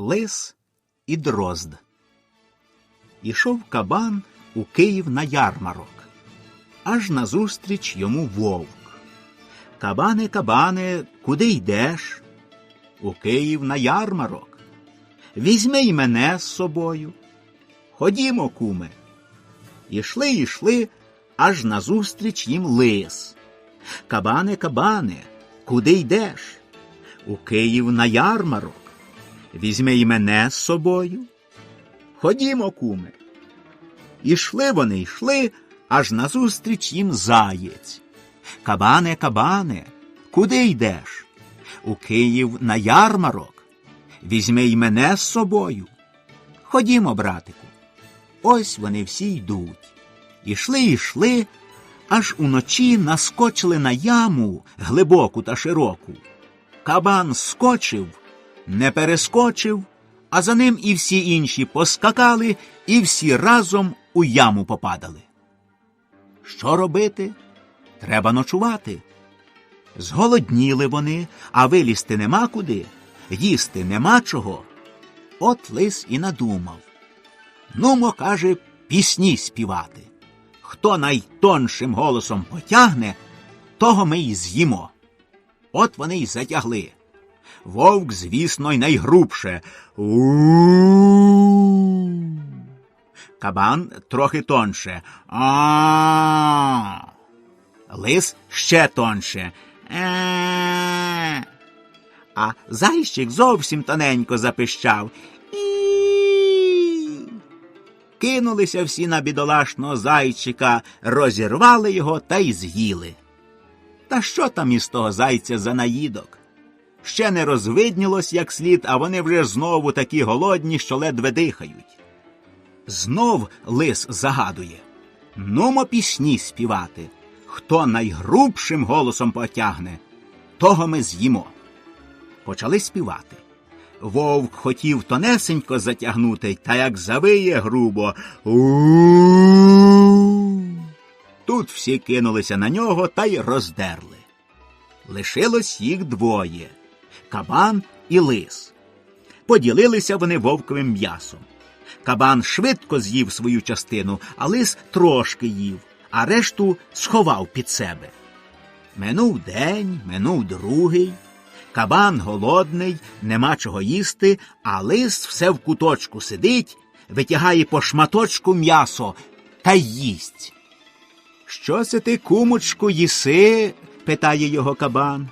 Лис і дрозд. Ішов кабан у Київ на ярмарок. Аж назустріч йому вовк. Кабане, кабане, куди йдеш? У Київ на ярмарок. Візьми й мене з собою. Ходімо, куме. Ішли, ішли, аж назустріч їм лис. Кабане, кабане, куди йдеш? У Київ на ярмарок. Візьми й мене з собою. Ходімо, куме. Ішли вони, йшли, аж назустріч їм заєць. Кабане, кабане, куди йдеш? У Київ на ярмарок. Візьми й мене з собою. Ходімо, братику. Ось вони всі йдуть. Ішли, ішли, аж уночі наскочили на яму глибоку та широку. Кабан скочив, не перескочив, а за ним і всі інші поскакали і всі разом у яму попадали. Що робити? Треба ночувати. Зголодніли вони, а вилізти нема куди, їсти нема чого. От лис і надумав. Нумо, каже, пісні співати. Хто найтоншим голосом потягне, того ми й з'їмо. От вони й затягли. Вовк, звісно, й найгрубше. у Кабан трохи тонше. а Лис ще тонше. е А зайчик зовсім тоненько запищав. Кинулися всі на бідолашного зайчика, розірвали його та й з'їли. Та що там із того зайця за наїдок? Ще не розвиднілось як слід, а вони вже знову такі голодні, що ледве дихають. Знов лис загадує Нумо пісні співати. Хто найгрубшим голосом потягне, того ми з'їмо. Почали співати. Вовк хотів тонесенько затягнути, та як завиє грубо. у Тут всі кинулися на нього та й роздерли. Лишилось їх двоє кабан і лис. Поділилися вони вовковим м'ясом. Кабан швидко з'їв свою частину, а лис трошки їв, а решту сховав під себе. Минув день, минув другий. Кабан голодний, нема чого їсти, а лис все в куточку сидить, витягає по шматочку м'ясо та їсть. Що це ти, кумочку, їси? питає його кабан.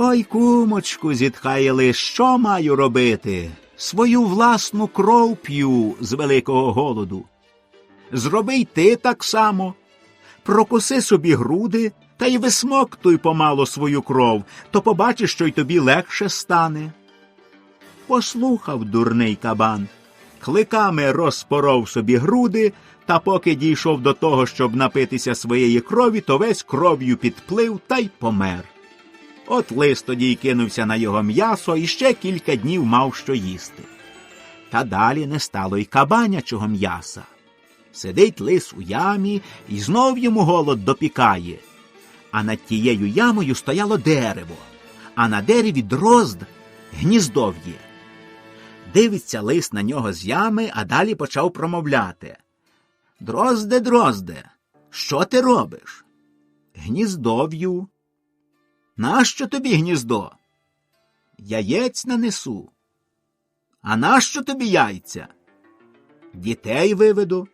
Ой, кумочку, зітхає що маю робити? Свою власну кров п'ю з великого голоду. Зроби й ти так само. Прокуси собі груди та й висмоктуй помало свою кров, то побачиш, що й тобі легше стане. Послухав дурний кабан, кликами розпоров собі груди, та поки дійшов до того, щоб напитися своєї крові, то весь кров'ю підплив та й помер. От лис тоді й кинувся на його м'ясо і ще кілька днів мав що їсти. Та далі не стало й кабанячого м'яса. Сидить лис у ямі і знов йому голод допікає. А над тією ямою стояло дерево, а на дереві дрозд гніздов'є. Дивиться лис на нього з ями, а далі почав промовляти. Дрозде, дрозде, що ти робиш? Гніздов'ю. Нащо тобі гніздо? Яєць нанесу. А нащо тобі яйця? Дітей виведу.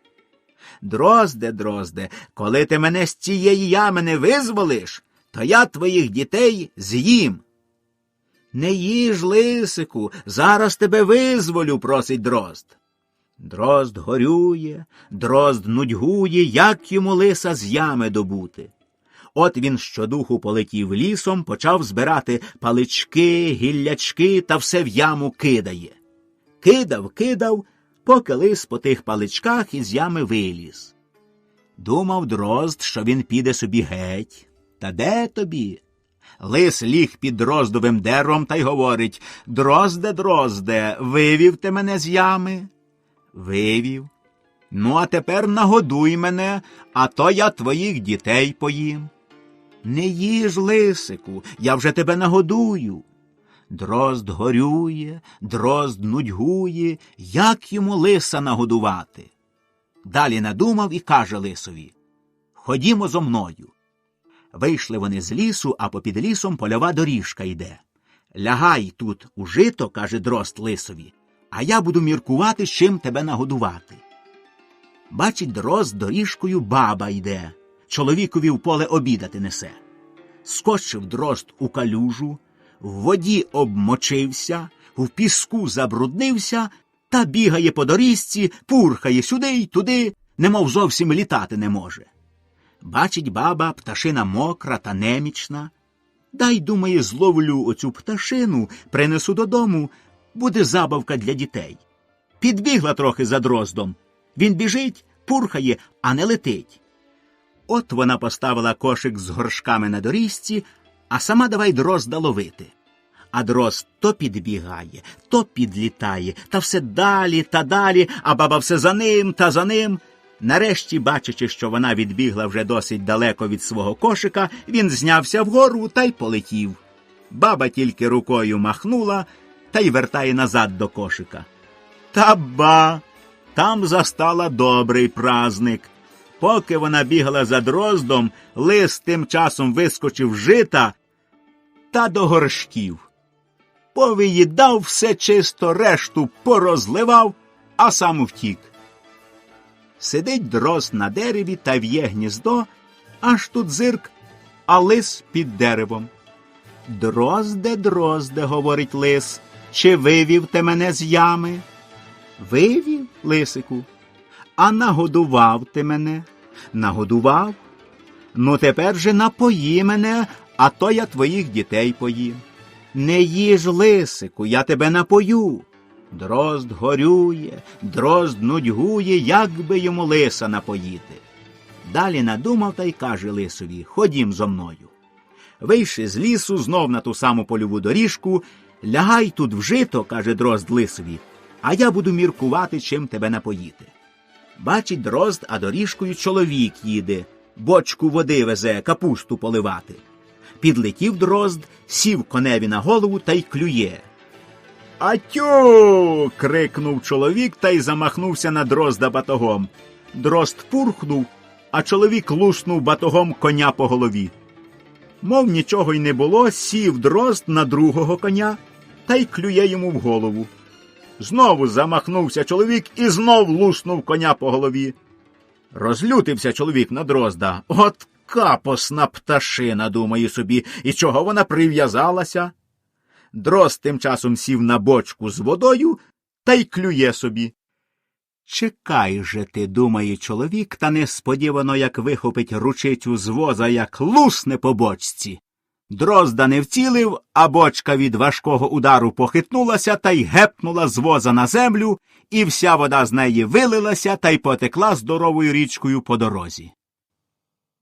Дрозде, дрозде, коли ти мене з цієї ями не визволиш, то я твоїх дітей з'їм. Не їж, лисику, зараз тебе визволю, просить дрозд. Дрозд горює, дрозд нудьгує, як йому лиса з ями добути. От він щодуху полетів лісом, почав збирати палички, гіллячки та все в яму кидає. Кидав, кидав, поки лис по тих паличках із ями виліз. Думав дрозд, що він піде собі геть. Та де тобі? Лис ліг під дроздовим деревом та й говорить Дрозде, дрозде, вивів ти мене з ями? Вивів. Ну, а тепер нагодуй мене, а то я твоїх дітей поїм. Не їж, лисику, я вже тебе нагодую. Дрозд горює, дрозд нудьгує, як йому лиса нагодувати. Далі надумав і каже лисові Ходімо зо мною. Вийшли вони з лісу, а попід лісом польова доріжка йде. Лягай тут у жито, каже дрозд лисові, а я буду міркувати, чим тебе нагодувати. Бачить дрозд доріжкою баба йде, чоловікові в поле обідати несе. Скочив дрозд у калюжу, в воді обмочився, в піску забруднився та бігає по доріжці, пурхає сюди й туди, немов зовсім літати не може. Бачить баба, пташина мокра та немічна. Дай, думає, зловлю оцю пташину, принесу додому, буде забавка для дітей. Підбігла трохи за дроздом. Він біжить, пурхає, а не летить. От вона поставила кошик з горшками на доріжці, а сама давай дрозда ловити. А дрозд то підбігає, то підлітає, та все далі та далі, а баба все за ним та за ним. Нарешті, бачачи, що вона відбігла вже досить далеко від свого кошика, він знявся вгору та й полетів. Баба тільки рукою махнула та й вертає назад до кошика. Та ба! Там застала добрий праздник. Поки вона бігла за дроздом, лис тим часом вискочив жита та до горшків. Повиїдав все чисто, решту порозливав, а сам втік. Сидить дрозд на дереві та в'є гніздо, аж тут зирк, а лис під деревом. Дрозде, дрозде, говорить лис, чи вивів ти мене з ями? Вивів, лисику, а нагодував ти мене, нагодував. Ну, тепер же напої мене, а то я твоїх дітей поїм. Не їж, лисику, я тебе напою. Дрозд горює, дрозд нудьгує, як би йому лиса напоїти. Далі надумав та й каже лисові Ходім зо мною. Вийшли з лісу знов на ту саму польову доріжку. Лягай тут в жито, каже дрозд лисові, а я буду міркувати, чим тебе напоїти. Бачить дрозд, а доріжкою чоловік їде, бочку води везе, капусту поливати. Підлетів дрозд, сів коневі на голову та й клює. Атю. крикнув чоловік та й замахнувся на дрозда батогом. Дрозд пурхнув, а чоловік луснув батогом коня по голові. Мов нічого й не було, сів дрозд на другого коня та й клює йому в голову. Знову замахнувся чоловік і знов луснув коня по голові. Розлютився чоловік на дрозда. От капосна пташина, думає собі, і чого вона прив'язалася. Дрозд тим часом сів на бочку з водою та й клює собі. Чекай же ти, думає чоловік, та несподівано як вихопить ручицю з воза, як лусне по бочці. Дрозда не вцілив, а бочка від важкого удару похитнулася та й гепнула з воза на землю, і вся вода з неї вилилася та й потекла здоровою річкою по дорозі.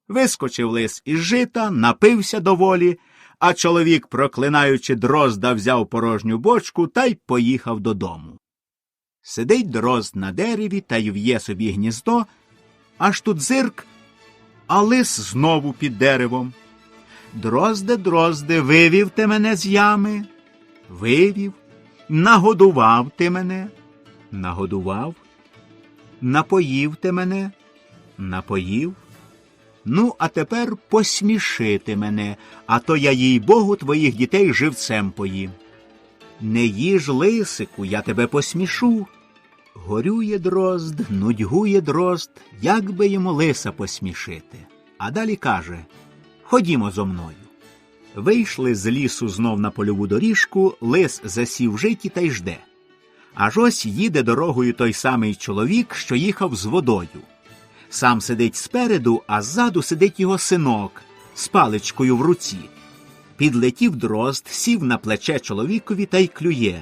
Вискочив лис із жита, напився доволі, а чоловік, проклинаючи дрозда, взяв порожню бочку та й поїхав додому. Сидить дрозд на дереві та й в'є собі гніздо, аж тут зирк, а лис знову під деревом. Дрозде, дрозде, вивів ти мене з ями, вивів, нагодував ти мене, нагодував, напоїв ти мене, напоїв. Ну, а тепер посмішити мене, а то я, їй богу, твоїх дітей живцем поїм. Не їж лисику, я тебе посмішу. Горює дрозд, нудьгує дрозд, як би йому лиса посмішити. А далі каже Ходімо зо мною. Вийшли з лісу знов на польову доріжку, лис засів житі та й жде. Аж ось їде дорогою той самий чоловік, що їхав з водою. Сам сидить спереду, а ззаду сидить його синок з паличкою в руці. Підлетів дрозд, сів на плече чоловікові та й клює.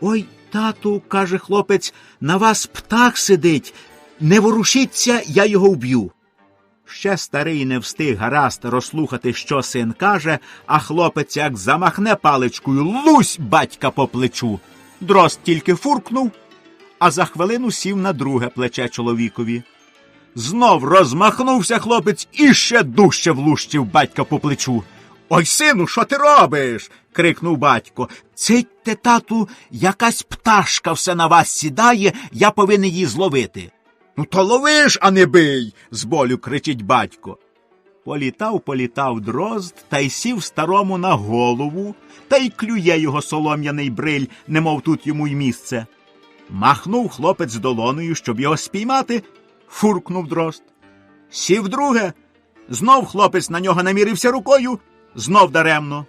Ой, тату, каже хлопець, на вас птах сидить. Не ворушіться, я його вб'ю. Ще старий не встиг гаразд розслухати, що син каже, а хлопець як замахне паличкою лусь батька по плечу. Дрозд тільки фуркнув, а за хвилину сів на друге плече чоловікові. Знов розмахнувся хлопець і ще дужче влущив батька по плечу. Ой, сину, що ти робиш? крикнув батько. Цитьте, тату, якась пташка все на вас сідає, я повинен її зловити. Ну, то ловиш, а не бий. з болю кричить батько. Політав, політав дрозд та й сів старому на голову, та й клює його солом'яний бриль, немов тут йому й місце. Махнув хлопець долоною, щоб його спіймати, фуркнув дрозд. Сів друге, знов хлопець на нього намірився рукою, знов даремно.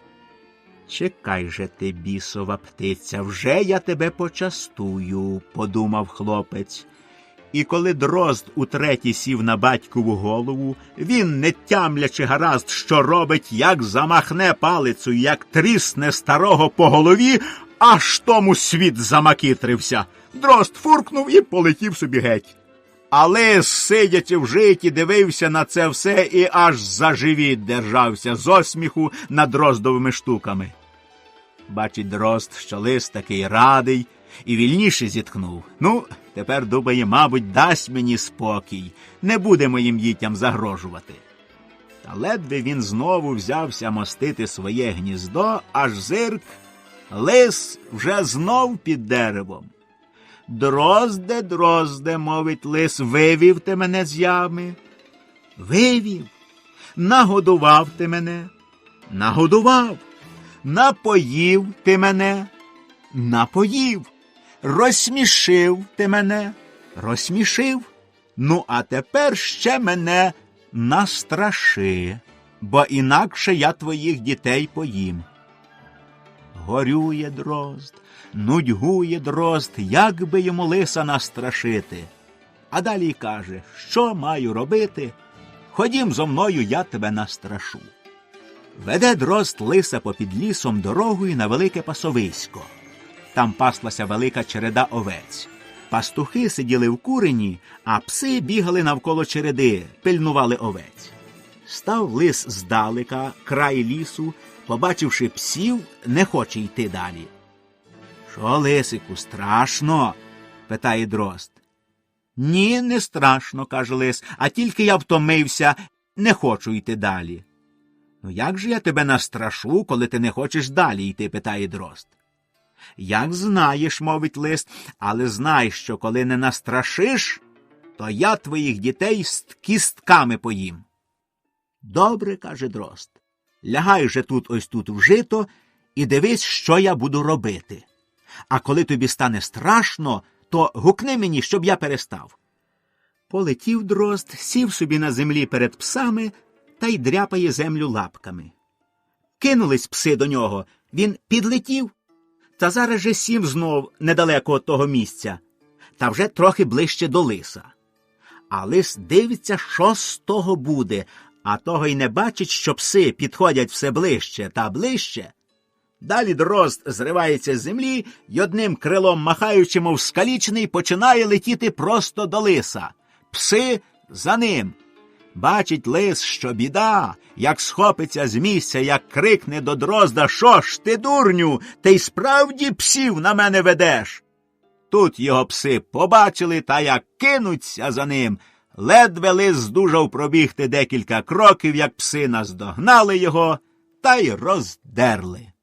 Чекай же ти, бісова птиця, вже я тебе почастую, подумав хлопець. І коли дрозд утретє сів на батькову голову, він, не тямлячи гаразд, що робить, як замахне палицею, як трісне старого по голові, аж тому світ замакитрився. Дрозд фуркнув і полетів собі геть. Але, сидячи в житі, дивився на це все і аж за живіт держався з осміху над дроздовими штуками. Бачить дрозд, що лист такий радий, і вільніше зітхнув. Ну, тепер думає, мабуть, дасть мені спокій, не буде моїм дітям загрожувати. Та ледве він знову взявся мостити своє гніздо, аж зирк, лис вже знов під деревом. Дрозде, дрозде, мовить лис, вивів ти мене з ями. Вивів, нагодував ти мене, нагодував, напоїв ти мене, напоїв, розсмішив ти мене, розсмішив. Ну, а тепер ще мене настраши, бо інакше я твоїх дітей поїм. Горює дрозд, нудьгує дрозд, як би йому лиса настрашити. А далі каже, що маю робити? Ходім зо мною, я тебе настрашу. Веде дрозд лиса попід лісом дорогою на велике пасовисько. Там паслася велика череда овець. Пастухи сиділи в курені, а пси бігали навколо череди, пильнували овець. Став лис здалека, край лісу, побачивши псів, не хоче йти далі. Що, лисику, страшно? питає дрозд. Ні, не страшно, каже лис, а тільки я втомився, не хочу йти далі. Ну як же я тебе настрашу, коли ти не хочеш далі йти? питає дрозд. Як знаєш, мовить лист, але знай, що коли не настрашиш, то я твоїх дітей з кістками поїм. Добре, каже дрозд. Лягай же тут ось тут в жито і дивись, що я буду робити. А коли тобі стане страшно, то гукни мені, щоб я перестав. Полетів дрозд, сів собі на землі перед псами та й дряпає землю лапками. Кинулись пси до нього, він підлетів, та зараз же сів знов недалеко від того місця, та вже трохи ближче до лиса. А лис дивиться, що з того буде, а того й не бачить, що пси підходять все ближче та ближче. Далі дрозд зривається з землі й одним крилом махаючи, мов скалічний, починає летіти просто до лиса. Пси за ним. Бачить лис, що біда, як схопиться з місця, як крикне до дрозда Що ж ти, дурню, ти й справді псів на мене ведеш. Тут його пси побачили та як кинуться за ним. Ледве лис здужав пробігти декілька кроків, як пси наздогнали його та й роздерли.